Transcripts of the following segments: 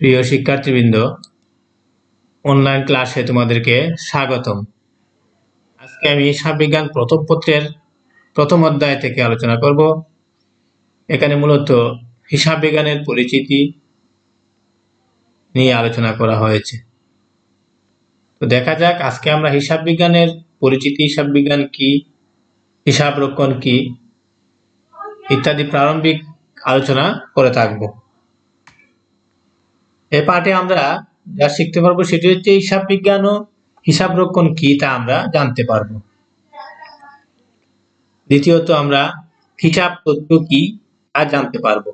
প্রিয় শিক্ষার্থীবৃন্দ অনলাইন ক্লাসে তোমাদেরকে স্বাগতম। আজকে আমি হিসাব বিজ্ঞান প্রথম পত্রের প্রথম অধ্যায় থেকে আলোচনা করব। এখানে মূলত হিসাব বিজ্ঞানের পরিচিতি নিয়ে আলোচনা করা হয়েছে। তো দেখা যাক আজকে আমরা হিসাব বিজ্ঞানের পরিচিতি, হিসাব বিজ্ঞান কি, হিসাব কি ইত্যাদি প্রারম্ভিক আলোচনা করে থাকব। এ পাঠে আমরা যা শিখতে পারব সেটি হচ্ছে হিসাব বিজ্ঞান ও হিসাব রক্ষণ কি তা আমরা জানতে পারব। দ্বিতীয়ত আমরা হিসাব তথ্য কি তা জানতে পারব।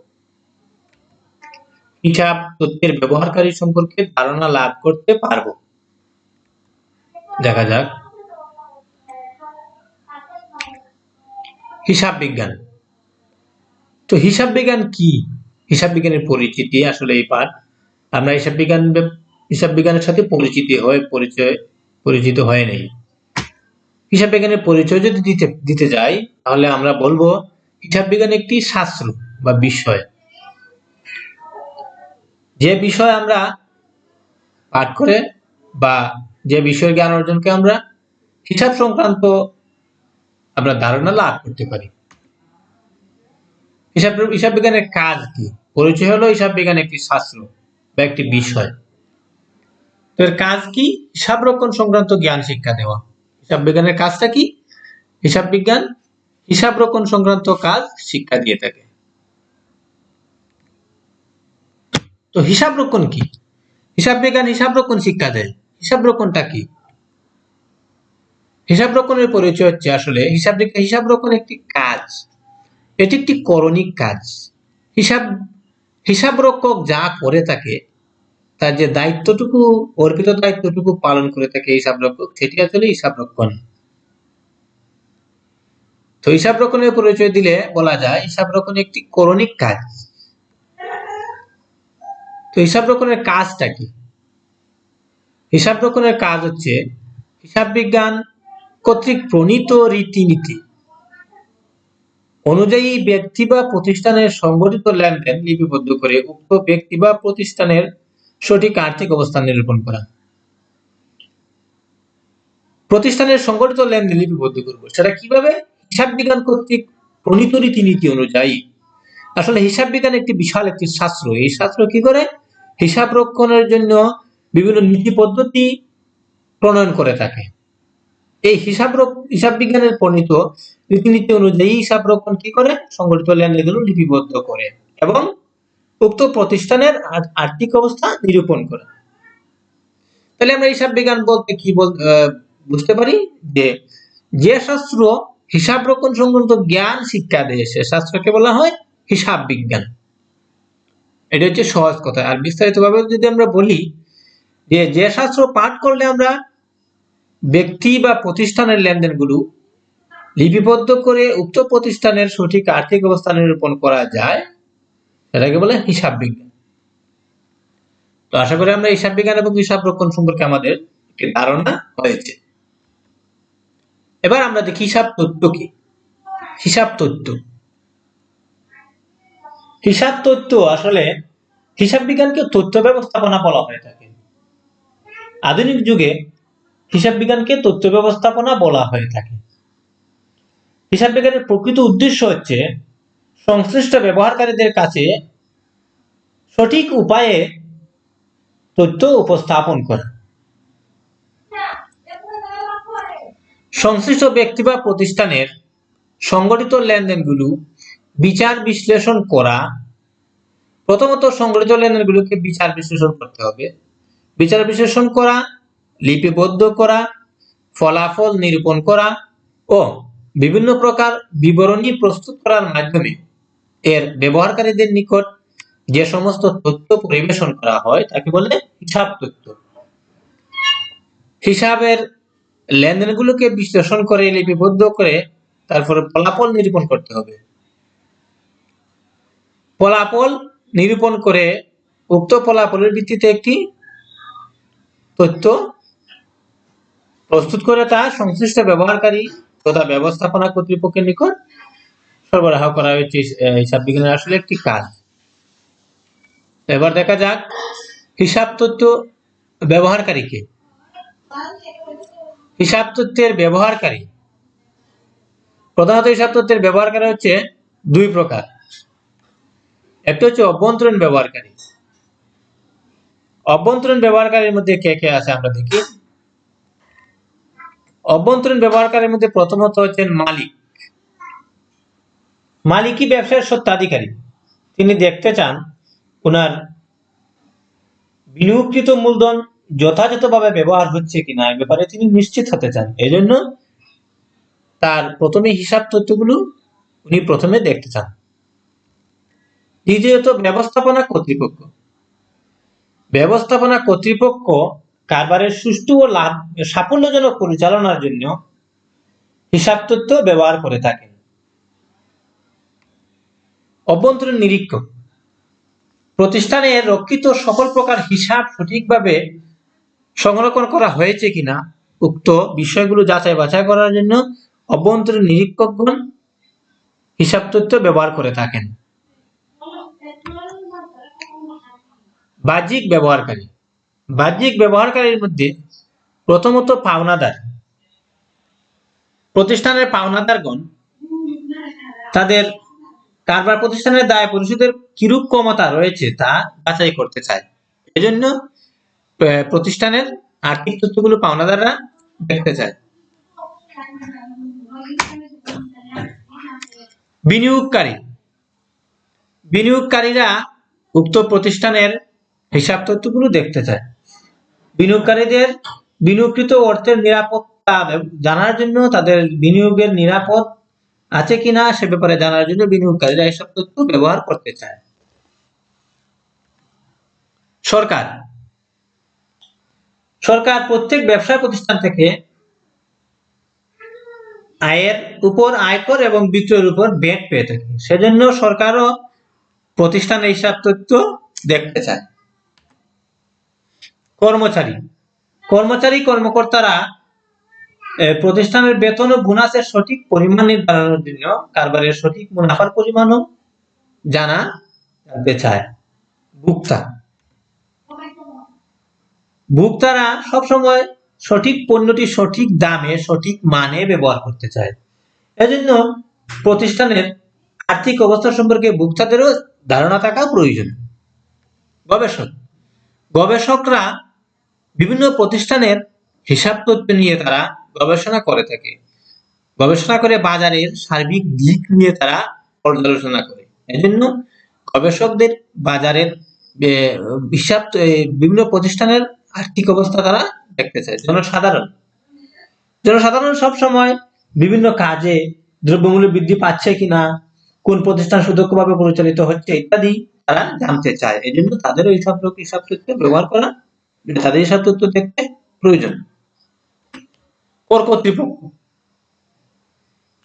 হিসাব তথ্যের ব্যবহারকারী সম্পর্কে ধারণা লাভ করতে পারব। দেখা যাক। হিসাব বিজ্ঞান। তো হিসাব বিজ্ঞান কি? হিসাব বিজ্ঞানের পরিচিতি আসলে এই পাঠ আমরা হিসাব বিজ্ঞান হিসাব বিজ্ঞানের সাথে পরিচিতি হয়ে পরিচয়, পরিচিত হয়ে নেই। হিসাব বিজ্ঞানের পরিচয় যদি দিতে দিতে যাই, তাহলে আমরা বলব হিসাব বিজ্ঞান একটি শাস্ত্র বা বিষয়। যে বিষয় আমরা পাঠ করে বা যে বিষয়ের জ্ঞান অর্জনকে আমরা হিসাব সংক্রান্ত আমরা ধারণা লাভ করতে পারি। হিসাব হিসাব বিজ্ঞানের কাজ কি? পরিচয় হলো হিসাব বিজ্ঞান একটি শাস্ত্র। বা একটি বিষয়। তো এর কাজ কি? হিসাব রক্ষণ সংক্রান্ত জ্ঞান শিক্ষা দেওয়া। হিসাব বিজ্ঞানের কাজটা কি? হিসাব বিজ্ঞান হিসাব রক্ষণ সংক্রান্ত কাজ শিক্ষা দিয়ে থাকে। তো হিসাব রক্ষণ কি? হিসাব বিজ্ঞান হিসাব রক্ষণ শিক্ষা দেয়। হিসাব রক্ষণটা কি? হিসাব রক্ষণের পরিচয় হচ্ছে আসলে হিসাব হিসাব রক্ষণ একটি কাজ। এটি একটি করণিক কাজ। হিসাব হিসাব রক্ষক যা করে থাকে, তার যে দায়িত্বটুকু, অর্পিত দায়িত্বটুকু পালন করে থাকে হিসাব রক্ষক সেটি আসলে হিসাব রক্ষণ তো হিসাব রক্ষণের পরিচয় দিলে বলা যায় হিসাব রক্ষণ একটি করণিক কাজ। তো হিসাব রক্ষণের কাজটা কি? হিসাব রক্ষণের কাজ হচ্ছে হিসাব বিজ্ঞান কর্তৃক প্রণীত রীতিনীতি। অনুযায়ী ব্যক্তি বা প্রতিষ্ঠানের সংগঠিত লেনদেন লিপিবদ্ধ করে উক্ত ব্যক্তি বা প্রতিষ্ঠানের সঠিক আর্থিক অবস্থান নিরূপণ করা। প্রতিষ্ঠানের সংগঠিত লেনদেন লিপিবদ্ধ করব। সেটা কীভাবে? হিসাব বিজ্ঞান কর্তৃক প্রণীত রীতিনীতি অনুযায়ী। আসলে হিসাব বিজ্ঞান একটি বিশাল একটি শাস্ত্র। এই শাস্ত্র কি করে? হিসাব রক্ষণের জন্য বিভিন্ন নীতি পদ্ধতি প্রণয়ন করে থাকে। এই হিসাব হিসাব বিজ্ঞানের প্রণীত রীতিনীতি অনুযায়ী হিসাব রক্ষণ কি করে? সংগঠিত লেনদেনগুলো লিপিবদ্ধ করে এবং উক্ত প্রতিষ্ঠানের আর্থিক অবস্থা নিরূপণ করে। তাহলে আমরা হিসাব বিজ্ঞান বলতে কি বুঝতে পারি? যে যে শাস্ত্র হিসাব রক্ষণ সংক্রান্ত জ্ঞান শিক্ষা দেয় সে শাস্ত্রকে বলা হয় হিসাব বিজ্ঞান এটা হচ্ছে সহজ কথা। আর বিস্তারিত ভাবে যদি আমরা বলি যে যে শাস্ত্র পাঠ করলে আমরা ব্যক্তি বা প্রতিষ্ঠানের লেনদেনগুলো লিপিবদ্ধ করে উক্ত প্রতিষ্ঠানের সঠিক আর্থিক অবস্থা নিরূপণ করা যায় সেটাকে বলে হিসাব বিজ্ঞান। তো আশা করি আমরা হিসাব বিজ্ঞান এবং হিসাব রক্ষণ সম্পর্কে আমাদের একটি ধারণা হয়েছে। এবার আমরা দেখি হিসাব তথ্য কি? হিসাব তথ্য। হিসাব তথ্য আসলে হিসাব বিজ্ঞানকে তথ্য ব্যবস্থাপনা বলা হয়ে থাকে। আধুনিক যুগে হিসাব বিজ্ঞানকে তথ্য ব্যবস্থাপনা বলা হয়ে থাকে। হিসাব বিজ্ঞানের প্রকৃত উদ্দেশ্য হচ্ছে সংশ্লিষ্ট ব্যবহারকারীদের কাছে সঠিক উপায়ে তথ্য উপস্থাপন করা। সংশ্লিষ্ট ব্যক্তি বা প্রতিষ্ঠানের সংগঠিত লেনদেনগুলো বিচার বিশ্লেষণ করা। প্রথমত সংগঠিত লেনদেনগুলোকে বিচার বিশ্লেষণ করতে হবে। বিচার বিশ্লেষণ করা, লিপিবদ্ধ করা, ফলাফল নিরূপণ করা ও বিভিন্ন প্রকার বিবরণী প্রস্তুত করার মাধ্যমে এর ব্যবহারকারীদের নিকট যে সমস্ত তথ্য পরিবেশন করা হয়, তাকে বলে হিসাব তথ্য। হিসাবের লেনদেনগুলোকে বিশ্লেষণ করে, লিপিবদ্ধ করে তারপরে ফলাফল নিরূপণ করতে হবে। ফলাফল নিরূপণ করে উক্ত ফলাফলের ভিত্তিতে একটি তথ্য প্রস্তুত করে তা সংশ্লিষ্ট ব্যবহারকারী তথা ব্যবস্থাপনা কর্তৃপক্ষের নিকট সরবরাহ করা হয়েছে হিসাব বিজ্ঞানের আসলে একটি কাজ। এবার দেখা যাক হিসাব তথ্য ব্যবহারকারীকে। হিসাব তথ্যের ব্যবহারকারী। প্রধানত হিসাব তথ্যের ব্যবহারকারী হচ্ছে দুই প্রকার। একটা হচ্ছে অভ্যন্তরীণ ব্যবহারকারী। অভ্যন্তরীণ ব্যবহারকারীর মধ্যে কে কে আছে আমরা দেখি। অভ্যন্তরীণ ব্যবহারকারীর মধ্যে প্রথমত হচ্ছেন মালিক। মালিকই ব্যবসার সত্ত্বাধিকারী তিনি দেখতে চান ওনার বিনিয়োগকৃত মূলধন যথাযথভাবে ব্যবহার হচ্ছে কিনা, এ ব্যাপারে তিনি নিশ্চিত হতে চান। এই জন্য তার প্রথমে হিসাব তথ্যগুলো উনি প্রথমে দেখতে চান। দ্বিতীয়ত, ব্যবস্থাপনা কর্তৃপক্ষ। ব্যবস্থাপনা কর্তৃপক্ষ কারবারের সুষ্ঠু ও লাভ, সাফল্যজনক পরিচালনার জন্য হিসাব তথ্য ব্যবহার করে থাকেন। অভ্যন্তরীণ নিরীক্ষক। প্রতিষ্ঠানে রক্ষিত সকল প্রকার হিসাব সঠিকভাবে সংরক্ষণ করা হয়েছে কিনা উক্ত বিষয়গুলো যাচাই বাছাই করার জন্য অভ্যন্তরীণ নিরীক্ষকগণ হিসাব তথ্য ব্যবহার করে থাকেন। বাহ্যিক ব্যবহারকারী। বাহ্যিক ব্যবহারকারীর মধ্যে প্রথমত পাওনাদার। প্রতিষ্ঠানের পাওনাদারগণ তাদের কারবার প্রতিষ্ঠানের দায় পরিশোধের কিরূপ ক্ষমতা রয়েছে তা বাছাই করতে চায়। এজন্য প্রতিষ্ঠানের আর্থিক তথ্যগুলো পাওনাদাররা দেখতে চায়। বিনিয়োগকারী। বিনিয়োগকারীরা উক্ত প্রতিষ্ঠানের হিসাব তথ্যগুলো দেখতে চায়। বিনিয়োগকারীদের বিনিয়োগকৃত অর্থের নিরাপত্তা জানার জন্য তাদের বিনিয়োগের নিরাপদ আছে কিনা সে ব্যাপারে জানার জন্য বিনিয়োগকারীরা এসব তথ্য ব্যবহার করতে চায়। সরকার। সরকার প্রত্যেক ব্যবসা প্রতিষ্ঠান থেকে আয়ের উপর আয়কর এবং বিক্রয়ের উপর ব্যাট পেয়ে থাকে। সেজন্য সরকারও প্রতিষ্ঠানের হিসাব তথ্য দেখতে চায়। কর্মচারী। কর্মচারী কর্মকর্তারা প্রতিষ্ঠানের বেতন ও বোনাসের সঠিক পরিমাণ নির্ধারণের জন্য কারবারের সঠিক মুনাফার পরিমাণও জানা জানতে চায় ভোক্তা। ভোক্তারা সবসময় সঠিক পণ্যটি সঠিক দামে, সঠিক মানে ব্যবহার করতে চায়। এজন্য প্রতিষ্ঠানের আর্থিক অবস্থা সম্পর্কে ভোক্তাদেরও ধারণা থাকা প্রয়োজন। গবেষক। গবেষকরা বিভিন্ন প্রতিষ্ঠানের হিসাব তথ্য নিয়ে তারা গবেষণা করে থাকে। গবেষণা করে বাজারের সার্বিক দিক নিয়ে তারা পর্যালোচনা করে। এজন্য গবেষকদের বাজারের হিসাব বিভিন্ন প্রতিষ্ঠানের আর্থিক অবস্থা তারা দেখতে চায়। জনসাধারণ। জনসাধারণ সব সময় বিভিন্ন কাজে দ্রব্যমূল্য বৃদ্ধি পাচ্ছে কিনা, কোন প্রতিষ্ঠান সুদক্ষভাবে পরিচালিত হচ্ছে ইত্যাদি তারা জানতে চায়। এই জন্য তাদেরও এই সব হিসাব ব্যবহার করা তাদের হিসাব তথ্য দেখতে প্রয়োজন। কর কর্তৃপক্ষ।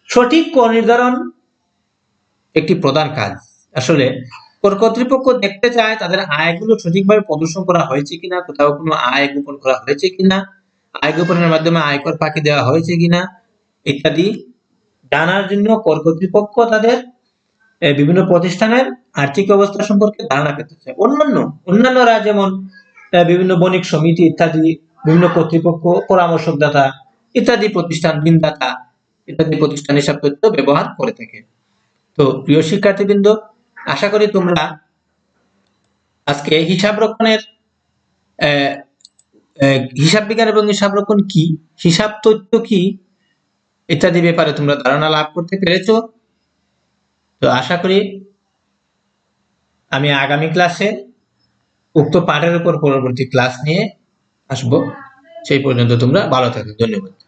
সঠিক কর নির্ধারণ একটি প্রধান কাজ। আসলে কর কর্তৃপক্ষ দেখতে চায় তাদের আয়গুলো সঠিকভাবে প্রদর্শন করা হয়েছে কিনা, কোথাও কোনো আয় গোপন করা হয়েছে কিনা, আয় গোপনের মাধ্যমে আয়কর ফাঁকি দেওয়া হয়েছে কিনা ইত্যাদি জানার জন্য কর কর্তৃপক্ষ তাদের বিভিন্ন প্রতিষ্ঠানের আর্থিক অবস্থা সম্পর্কে ধারণা পেতে চায়। অন্যান্য অন্যান্যরা যেমন বিভিন্ন বণিক সমিতি ইত্যাদি, বিভিন্ন কর্তৃপক্ষ পরামর্শকদাতা ইত্যাদি প্রতিষ্ঠান ঋণদাতা ইত্যাদি প্রতিষ্ঠান হিসাব তথ্য ব্যবহার করে থাকে। তো প্রিয় শিক্ষার্থীবৃন্দ, আশা করি তোমরা আজকে হিসাব রক্ষণের হিসাব বিজ্ঞান এবং হিসাব রক্ষণ কি, হিসাব তথ্য কি ইত্যাদি ব্যাপারে তোমরা ধারণা লাভ করতে পেরেছ। তো আশা করি আমি আগামী ক্লাসে উক্ত পাঠের উপর পরবর্তী ক্লাস নিয়ে আসব। সেই পর্যন্ত তোমরা ভালো থাকো। ধন্যবাদ।